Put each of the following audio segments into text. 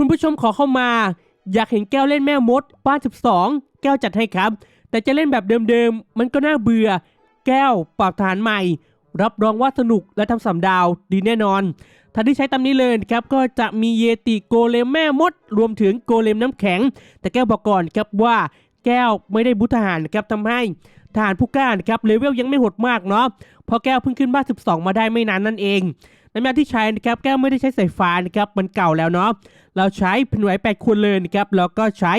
คุณผู้ชมขอเข้ามา อยากเห็นแก้วเล่นแม่มดบ้าน12 แก้วจัดให้ครับ แต่จะเล่นแบบเดิมๆ มันก็น่าเบื่อ แก้วปรับฐานใหม่ รับรองว่าสนุกและทำสำดาวดีแน่นอนท่านที่ใช้ตามนี้เลยครับก็จะมีเยติโกเลมแม่มด รวมถึงโกเลมน้ำแข็ง แต่แก้วบอกก่อนครับว่าแก้วไม่ได้บุทหารนะครับทำให้ทหารผู้กล้านะครับเลเวลยังไม่หดมากเนาะเพราะแก้วเพิ่งขึ้นบ้าน12 มาได้ไม่นานนั่นเอง น้ำยาที่ใช้นะครับแก้วไม่ได้ใช้สายฟ้านะครับมันเก่าแล้วเนาะเราใช้ผนไหวแปดคนเลยนะครับแล้วก็ใช้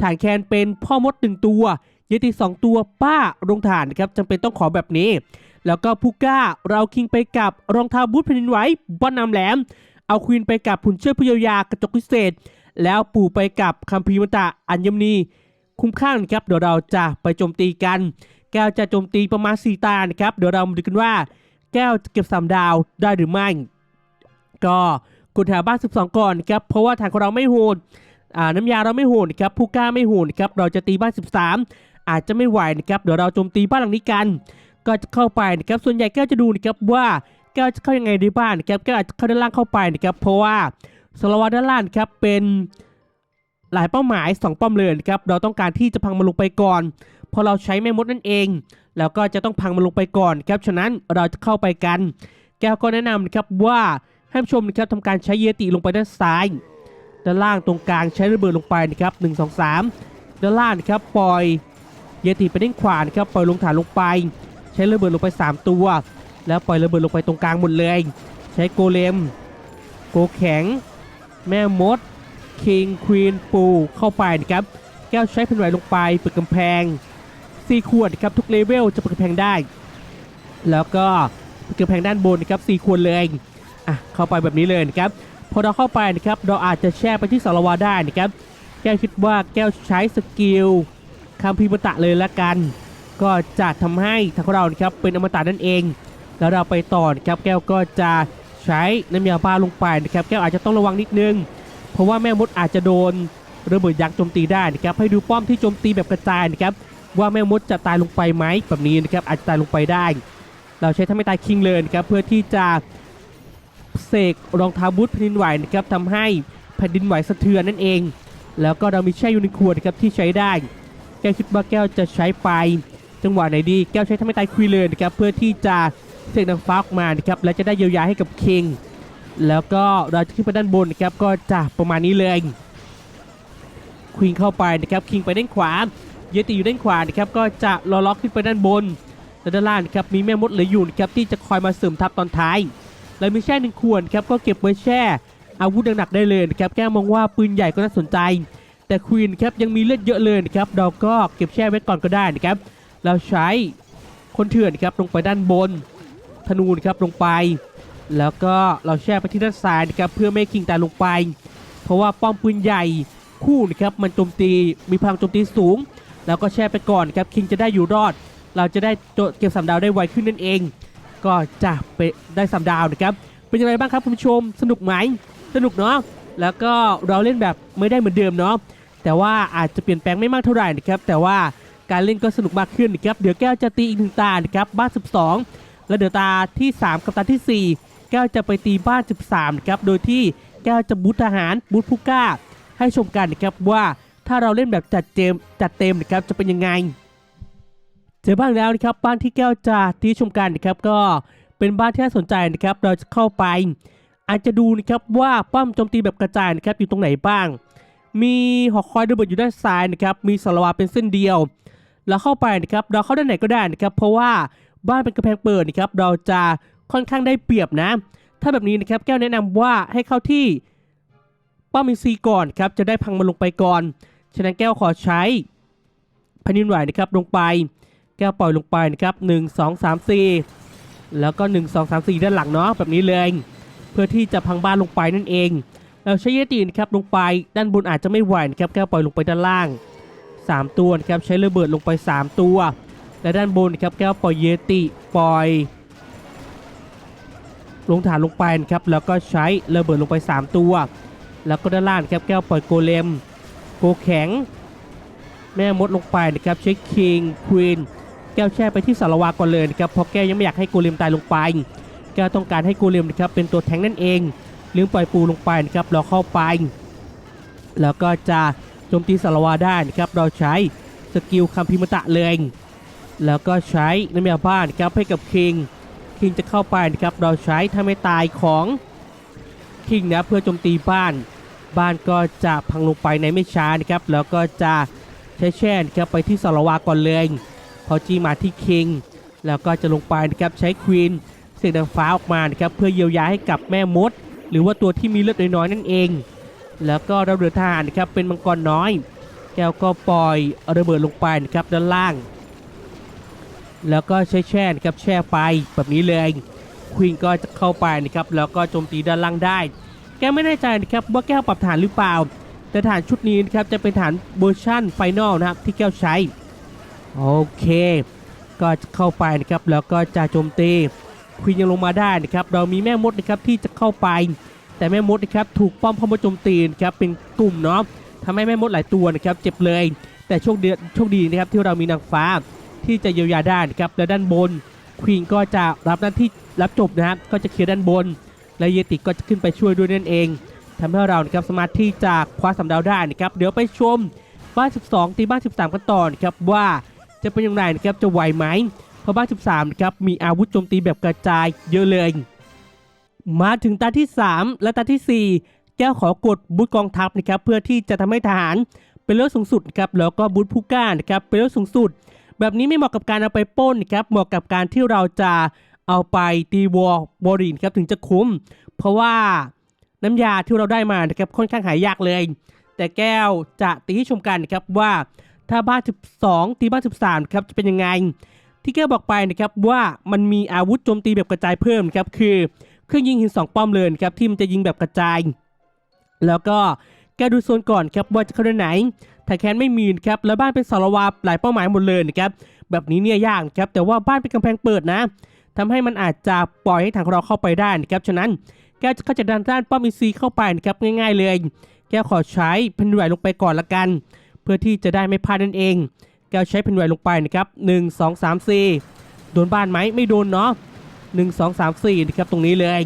ฐานแคนเป็นพ่อมดหนึ่งตัวเยติสองตัวป้าลงฐานนะครับจำเป็นต้องขอแบบนี้ แล้วก็ผู้กล้าเราคิงไปกับรองเท้าบูทแผ่นดินไหวบอนนำแหลม เอาควีนไปกับผุนเชือกผู้เยายากระจกพิเศษ แล้วปู่ไปกับคัมภีร์มนตะอัญมณีคุ้มข้างนะครับเดี๋ยวเราจะไปโจมตีกัน แก้วจะโจมตีประมาณ 4 ตานะครับเดี๋ยวเรามาดูกันว่า แก้วเก็บสามดาวได้หรือไม่ ก็กดแถวบ้าน 12 ก่อนครับเพราะว่าทางของเราไม่โหดอ่าน้ำยาเราไม่โหดนครับผู้กล้าไม่โหดนครับเราจะตีบ้าน 13 อาจจะไม่ไหวนะครับเดี๋ยวเราโจมตีบ้านหลังนี้กัน ก็จะเข้าไปนะครับส่วนใหญ่แก้วจะดูนะครับว่าแก้วจะเข้ายังไงในบ้านนะครับแก้วอาจจะเข้าด้านล่างเข้าไปนะครับเพราะว่าสาวัตด้านล่างครับเป็นหลายเป้าหมาย 2 ป้อมเลยนะครับเราต้องการที่จะพังมันลงไปก่อนพราะเราใช้แม่มดนั่นเอง แล้วก็จะต้องพังมันลงไปก่อนครับฉะนั้นเราจะเข้าไปกัน แก้วก็แนะนำนะครับว่าให้ผู้ชมนะครับทำการใช้เยติลงไปด้านซ้าย ด้านล่างตรงกลางใช้ระเบิดลงไปนะครับหนึ่งสองสามด้านล่างนะครับปล่อยเยติไปด้านขวานะครับปล่อยลงฐานลงไป ใช้ระเบิดลงไป 3 ตัว แล้วปล่อยระเบิดลงไปตรงกลางหมดเลย ใช้โกเลม โกแข็ง แม่มดคิงควีนปูเข้าไปนะครับแก้วใช้แผ่นไหวลงไปเปิดกำแพง สี่ขวดครับทุกเลเวลจะเปิดแพงได้ แล้วก็เปิดแพงด้านบนนะครับสี่ขวดเลยอะเข้าไปแบบนี้เลยนะครับพอเราเข้าไปนะครับเราอาจจะแช่ไปที่สารวาได้นะครับแก้วคิดว่าแก้วใช้สกิลคัมภีร์มตะเลยละกัน ก็จะทำให้ทางของเรานะครับเป็นอมตะนั่นเอง แล้วเราไปต่อนะครับแก้วก็จะใช้น้ำยาบ้าลงไปนะครับแก้วอาจจะต้องระวังนิดนึง เพราะว่าแม่มดอาจจะโดนระเบิดยักษ์โจมตีได้นะครับให้ดูป้อมที่โจมตีแบบกระจายนะครับ ว่าแม่มดจะตายลงไปไหมแบบนี้นะครับอาจจะตายลงไปได้ เราใช้ทำให้ตายคิงเลยนะครับเพื่อที่จะเสกรองเท้าบูทแผ่นดินไหวนะครับทำให้แผ่นดินไหวสะเทือนนั่นเอง แล้วก็เรามีแช่ยูนิคอร์นะครับที่ใช้ได้ แก้วคิดว่าแก้วจะใช้ไปจังหวะไหนดีแก้วใช้ทำให้ตายคุยเลยนะครับเพื่อที่จะเสกนางฟ้าออกมานะครับและจะได้เยียวยาให้กับคิงแล้วก็เราจะขึ้นไปด้านบนนะครับก็จะประมาณนี้เลยควีนเข้าไปนะครับคิงไปด้านขวา เยติอยู่ด้านขวานะครับก็จะรอล็อกขึ้นไปด้านบนและด้านล่างครับมีแม่มดเหลืออยู่นะครับที่จะคอยมาเสริมทัพตอนท้าย แล้วมีแช่หนึ่งขวดครับก็เก็บไว้แช่อาวุธหนักๆได้เลยนะครับแก้มองว่าปืนใหญ่ก็น่าสนใจ แต่ควีนครับยังมีเลือดเยอะเลยนะครับเราก็เก็บแช่ไว้ก่อนก็ได้นะครับเราใช้คนเถื่อนครับลงไปด้านบน ธนูนครับลงไป แล้วก็เราแช่ไปที่ด้านซ้ายนะครับเพื่อไม่ให้คิงตาลงไป เพราะว่าป้อมปืนใหญ่คู่นะครับมันโจมตีมีพลังโจมตีสูง แล้วก็แช่ไปก่อนครับคิงจะได้อยู่รอด เราจะได้เก็บสามดาวได้ไวขึ้นนั่นเอง ก็จะไปได้สามดาวนะครับเป็นยังไงบ้างครับคุณผู้ชมสนุกไหมสนุกเนาะแล้วก็เราเล่นแบบไม่ได้เหมือนเดิมเนาะแต่ว่าอาจจะเปลี่ยนแปลงไม่มากเท่าไหร่นะครับแต่ว่าการเล่นก็สนุกมากขึ้นนะครับเดี๋ยวแก้วจะตีอีกหนึ่งตานะครับบ้าน 12 แล้วเดี๋ยวตาที่ 3 กับตาที่ 4 แก้วจะไปตีบ้าน 13นะครับโดยที่แก้วจะบูททหารบูทผู้กล้า ให้ชมกันนะครับว่า ถ้าเราเล่นแบบจัดเต็มจัดเต็มนะครับจะเป็นยังไง เจอบ้านแล้วนะครับบ้านที่แก้วจะที่ชมกันนะครับก็เป็นบ้านที่น่าสนใจนะครับ เราจะเข้าไป อาจจะดูนะครับว่าป้อมโจมตีแบบกระจายนะครับอยู่ตรงไหนบ้าง มีหอคอยระเบิดอยู่ด้านซ้ายนะครับมีสารวาเป็นเส้นเดียวแล้วเข้าไปนะครับเราเข้าด้านไหนก็ได้นะครับ เพราะว่าบ้านเป็นกระแพงเปิดนะครับเราจะค่อนข้างได้เปรียบนะ ถ้าแบบนี้นะครับแก้วแนะนำว่าให้เข้าที่ป้อมอินซีก่อนครับจะได้พังมันลงไปก่อน ฉะนั้นแก้วขอใช้แผ่นดินไหวนะครับลงไปแก้วปล่อยลงไปนะครับ1 2 3 4 แล้วก็ 1 2 3 4 ด้านหลังเนาะแบบนี้เลย เพื่อที่จะพังบ้านลงไปนั่นเองเราใช้เยตินะครับลงไปด้านบนอาจจะไม่ไหวนะครับแก้วปล่อยลงไปด้านล่าง 3 ตัวนะครับใช้ระเบิดลงไป 3 ตัว และด้านบนนะครับแก้วปล่อยเยติปล่อย ลงฐานลงไปนะครับแล้วก็ใช้ระเบิดลงไป 3 ตัว แล้วก็ด้านล่างนะครับแก้วปล่อยโกเลม โกแข็ง แม่มดลงไปนะครับใช้คิงควีนแก้วแช่ไปที่สารวาก่อนเลยนะครับเพราะแก้วยังไม่อยากให้โกเลมตายลงไปแก้วต้องการให้โกเลมนะครับเป็นตัวแทงนั่นเองลืมปล่อยปูลงไปนะครับเราเข้าไป แล้วก็จะโจมตีสารวาได้นะครับเราใช้สกิลคัมพิมตะเลงแล้วก็ใช้น้ำยาบ้านครับให้กับคิงคิงจะเข้าไปนะครับเราใช้ถ้าไม่ตายของคิงนะเพื่อโจมตีบ้าน บ้านก็จะพังลงไปในไม่ช้านะครับ แล้วก็จะใช้แช่นะครับไปที่สารวาก่อนเลยพอจีมาที่คิง แล้วก็จะลงไปนะครับใช้ควีนเสียงดังฟ้าออกมานะครับเพื่อเยียวยาให้กับแม่มด หรือว่าตัวที่มีเลือดน้อยๆนั่นเอง แล้วก็ราเรือทหารนะครับเป็นมังกรน้อย แก้วก็ปล่อยระเบิดลงไปนะครับด้านล่าง แล้วก็ใช้แช่นะครับแช่ไปแบบนี้เลยควีนก็จะเข้าไปนะครับแล้วก็โจมตีด้านล่างได้ แกไม่แน่ใจนะครับว่าแก้วปรับฐานหรือเปล่า แต่ฐานชุดนี้นะครับจะเป็นฐานเวอร์ชั่นไฟนอลนะครับที่แก้วใช้ โอเค ก็เข้าไปนะครับแล้วก็จะโจมตีควีนยังลงมาได้นะครับเรามีแม่มดนะครับที่จะเข้าไป แต่แม่มดนะครับถูกป้อมเข้ามาโจมตีนะครับเป็นกลุ่มเนาะทำให้แม่มดหลายตัวนะครับเจ็บเลย แต่โชคดีโชคดีนะครับที่เรามีนางฟ้าที่จะเยียวยาได้นะครับและด้านบนควีนก็จะรับหน้าที่รับจบนะครับก็จะเคลียร์ด้านบน และเยติก็จะขึ้นไปช่วยด้วยนั่นเองทำให้เรานะครับสามารถที่จะคว้าสำดาวได้นะครับเดี๋ยวไปชมบ้าน 12 ตีบ้าน 13 กันต่อนะครับว่าจะเป็นอย่างไรนะครับจะไหวไหมเพราะบ้าน 13นะครับมีอาวุธโจมตีแบบกระจายเยอะเลย มาถึงตาที่ 3 และตาทีสี่4 แก้วขอกดบูทกองทัพนะครับเพื่อที่จะทำให้ทหารเป็นเลือดสูงสุดครับแล้วก็บูทผู้กล้านะครับเป็นเลือดสูงสุด แบบนี้ไม่เหมาะกับการเอาไปป้นนะครับเหมาะกับการที่เราจะ เอาไปตีวอลบอรีนครับถึงจะคุ้ม เพราะว่าน้ำยาที่เราได้มานะครับค่อนข้างหายากเลย แต่แก้วจะตีให้ชมกันนะครับว่าถ้าบ้าน12 ตีบ้าน13ครับจะเป็นยังไง ที่แก้วบอกไปนะครับว่ามันมีอาวุธโจมตีแบบกระจายเพิ่มครับคือเครื่องยิงหินสองป้อมเลยครับที่มันจะยิงแบบกระจาย แล้วก็แกดูโซนก่อนครับว่าจะเข้าด้านไหนถ้าแคนไม่มีนครับแล้วบ้านเป็นสารวาหลายเป้าหมายหมดเลยนะครับแบบนี้เนี่ยยากครับแต่ว่าบ้านเป็นกำแพงเปิดนะ ทำให้มันอาจจะปล่อยให้ทางเราเข้าไปได้นะครับฉะนั้นแก้วจะเข้าจากด้านด้านป้อมอีซีเข้าไปนะครับง่ายๆเลย แก้วขอใช้เพนไหวลงไปก่อนละกัน เพื่อที่จะได้ไม่พลาดนั่นเอง แก้วใช้เพนไหวลงไปนะครับหนึ่งสองสามสี่โดนบ้านไหมไม่โดนเนาะ1 2 3 4นะครับตรงนี้เลย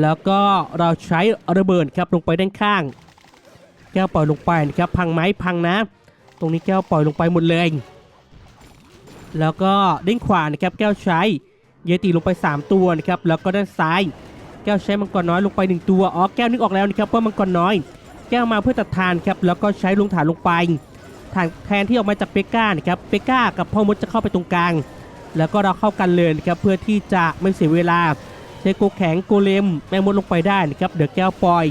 แล้วก็เราใช้ระเบิดครับลงไปด้านข้าง แก้วปล่อยลงไปนะครับพังไหมพังนะ ตรงนี้แก้วปล่อยลงไปหมดเลย แล้วก็ด้านขวานะครับแก้วใช้ เยติลงไป 3 ตัวนะครับแล้วก็ด้านซ้าย แก้วใช้มังกรน้อยลงไป 1 ตัวอ๋อแก้วนึกออกแล้วนะครับว่ามังกรน้อย แก้วมาเพื่อตัดทานครับแล้วก็ใช้ลงฐานลงไปฐานแทนที่ออกมาจากเปก้านะครับเปก้ากับพ่อมดจะเข้าไปตรงกลาง แล้วก็เราเข้ากันเลยนะครับเพื่อที่จะไม่เสียเวลาใช้โกแข็งโกเลมแม่มดลงไปได้นะครับเดี๋ยวแก้วปล่อย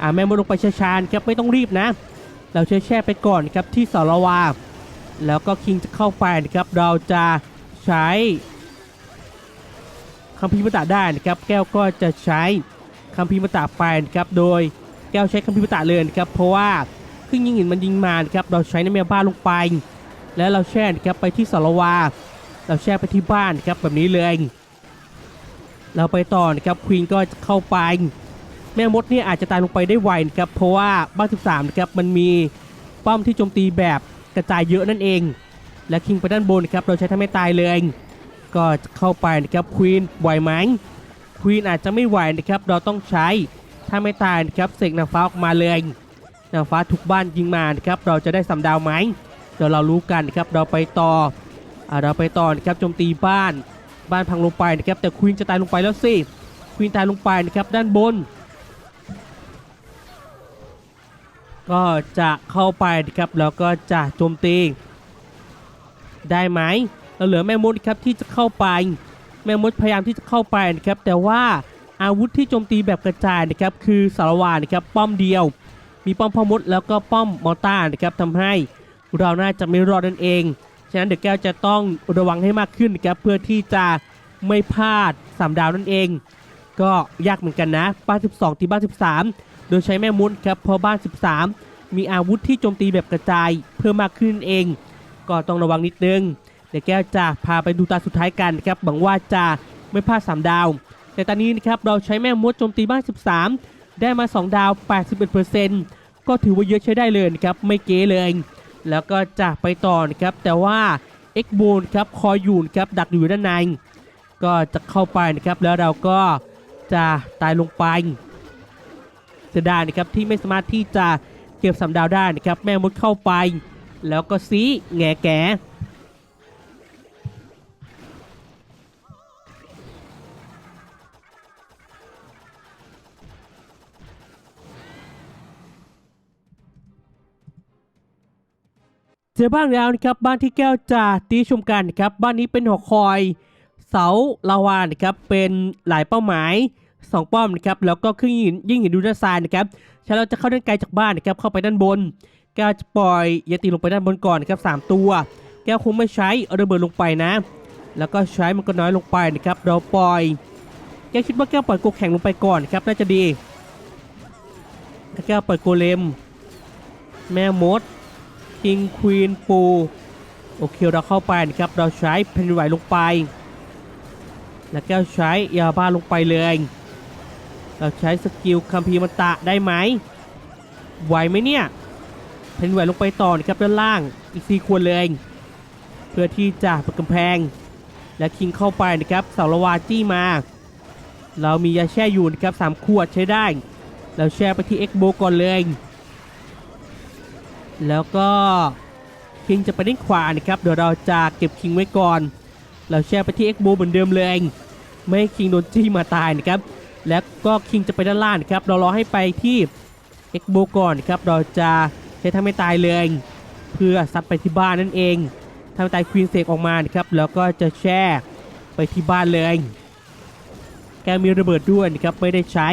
อ่าแม่มดลงไปช้าๆครับไม่ต้องรีบนะ เราใช้แช่ไปก่อนครับที่สารวาแล้วก็คิงจะเข้าไปนะครับเราจะใช้ คัมภีร์มัตาได้นะครับแก้วก็จะใช้คัมภีร์มัตาไปนะครับโดยแก้วใช้คัมภีร์มัตาเลยนะครับเพราะว่าเครื่องยิงหินมันยิงมานะครับเราใช้ใน้ำยาบ้านลงไป แล้วเราแช่นะครับไปที่สารวาเราแช่ไปที่บ้านครับแบบนี้เลย เราไปต่อนะครับควีนก็จะเข้าไป แม่มดเนี่ยอาจจะตายลงไปได้ไวนะครับเพราะว่าบ้าน13นะครับมันมีป้อมที่โจมตีแบบกระจายเยอะนั่นเอง และคิงไปด้านบนครับเราใช้ทำให้ตายเลย ก็เข้าไปนะครับควีนไหวไหมควีนอาจจะไม่ไหวนะครับเราต้องใช้ถ้าไม่ตายนะครับเสกนางฟ้าออกมาเลยนางฟ้าทุกบ้านยิงมานะครับเราจะได้สำดาวไหมเดี๋ยวเรารู้กันนะครับเราไปต่ออเราไปต่อนะครับโจมตีบ้านบ้านพังลงไปนะครับแต่ควีนจะตายลงไปแล้วสิควีนตายลงไปนะครับด้านบน ก็จะเข้าไปนะครับแล้วก็จะโจมตีได้ไหม เราเหลือแม่มดครับที่จะเข้าไป แม่มดพยายามที่จะเข้าไปนะครับแต่ว่าอาวุธที่โจมตีแบบกระจายนะครับคือสารวานะครับป้อมเดียว มีป้อมพ่อมดแล้วก็ป้อมมอต้านะครับทำให้เราน่าจะไม่รอดนั่นเอง ฉะนั้นเดี๋ยวแก้วจะต้องระวังให้มากขึ้นนะครับเพื่อที่จะไม่พลาดสามดาวนั่นเอง ก็ยากเหมือนกันนะบ้าน 12 ที่บ้าน 13 โดยใช้แม่มุดครับเพราะบ้าน 13 มีอาวุธที่โจมตีแบบกระจายเพิ่มมากขึ้นเอง ก็ต้องระวังนิดนึง เดี๋ยวแก้วจะพาไปดูตาสุดท้ายกันนะครับหวังว่าจะไม่พลาดสามดาว แต่ตอนนี้นะครับเราใช้แม่มดโจมตีบ้าน 13 ได้มา 2 ดาว 81%ก็ถือว่าเยอะใช้ได้เลยนะครับไม่เก๋เลย แล้วก็จะไปต่อนะครับแต่ว่าเอ็กโบนครับคอยอยู่นะครับดักอยู่ด้านในก็จะเข้าไปนะครับแล้วเราก็จะตายลงไปเสียดายนะครับที่ไม่สามารถที่จะเก็บสามดาวได้นะครับแม่มดเข้าไป แล้วก็ซีแง่แก จอบ้านแล้วนะครับบ้านที่แก้วจะตีชมกันนะครับบ้านนี้เป็นหอคอย เสาลาวานะครับเป็นหลายเป้าหมาย 2 ป้อมนะครับแล้วก็เครื่องยิงยิ่งหินดูด้านซ้ายนะครับใช้เราจะเข้าด้านไกลจากบ้านนะครับเข้าไปด้านบน แก้วจะปล่อยยาตีลงไปด้านบนก่อนนะครับสามตัว แก้วคงไม่ใช้เอาระเบิดลงไปนะ แล้วก็ใช้มันก็น้อยลงไปนะครับเราปล่อย แก้วคิดว่าแก้วปล่อยโกแข่งลงไปก่อนนะครับน่าจะดีแก้วปล่อยโกเลม แม่มด คิงควีนปูโอเคเราเข้าไปนะครับ เราใช้แผ่นดินไหวลงไป แล้วก็ใช้ยาบ้าลงไปเลย เราใช้สกิลคัมภีมันตะได้ไหมไหวไหมเนี่ยแผ่นดินไหวลงไปต่อนะครับด้านล่างอีกสี่ควรเลย เพื่อที่จะเปิดกำแพง และคิงเข้าไปนะครับเสาละวาจี้มา เรามียาแช่อยู่นะครับสามขวดใช้ได้ เราแช่ไปที่เอ็กโบก่อนเลย แล้วก็คิงจะไปด้านขวานะครับเดี๋ยวเราจะเก็บคิงไว้ก่อน เราแช่ไปที่เอ็กโบเหมือนเดิมเลยเองไม่ให้คิงโดนจี้มาตายนะครับ แล้วก็คิงจะไปด้านล่างนะครับเรารอให้ไปที่เอ็กโบก่อนครับเราจะใช้ทำให้ตายเลยเพื่อซัดไปที่บ้านนั่นเองทำให้ตายควีนเสกออกมานะครับแล้วก็จะแช่ไปที่บ้านเลยเองแกมีระเบิดด้วยนะครับไม่ได้ใช้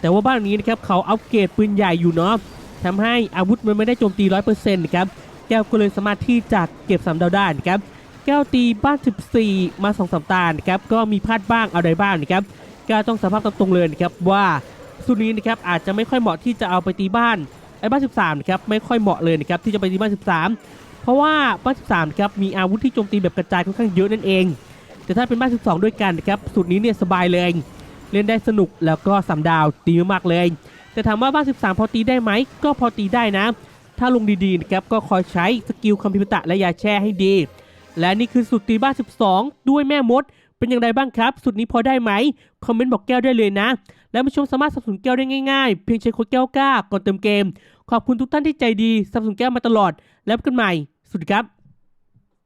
แต่ว่าบ้านนี้นะครับเขาอัปเกรดปืนใหญ่อยู่เนาะ ทำให้อาวุธมันไม่ได้โจมตี100%นะครับแก้วก็เลยสามารถที่จะเก็บสามดาวได้นะครับแก้วตีบ้าน 14 มา2องสามตานะครับก็มีพลาดบ้างอะไรบ้างนะครับแก้วต้องสภาพตรงเลยนะครับว่าสุดนี้นะครับอาจจะไม่ค่อยเหมาะที่จะเอาไปตีบ้านไอ้บ้าน 13นะครับไม่ค่อยเหมาะเลยนะครับที่จะไปตีบ้าน 13 เพราะว่าบ้าน 13นะครับมีอาวุธที่โจมตีแบบกระจายค่อนข้างเยอะนั่นเอง แต่ถ้าเป็นบ้าน 12 ด้วยกันนะครับสุดนี้เนี่ยสบายเลย เล่นได้สนุกแล้วก็สามดาวตีมากเลย แต่ถามว่าบ้าน 13 พอตีได้ไหม ก็พอตีได้นะ ถ้าลงดีๆนะครับก็คอยใช้สกิลคัมพิวตะและยาแช่ให้ดี และนี่คือสุดตีบ้าน 12 ด้วยแม่มด เป็นอย่างไรบ้างครับ สุดนี้พอได้ไหม คอมเมนต์บอกแก้วได้เลยนะ และผู้ชมสามารถสนับสนุนแก้วได้ง่ายๆ เพียงใช้โค้ดแก้วกล้าก่อนเติมเกม ขอบคุณทุกท่านที่ใจดีสนับสนุนแก้วมาตลอด แล้วพบกันใหม่สวัสดีครับ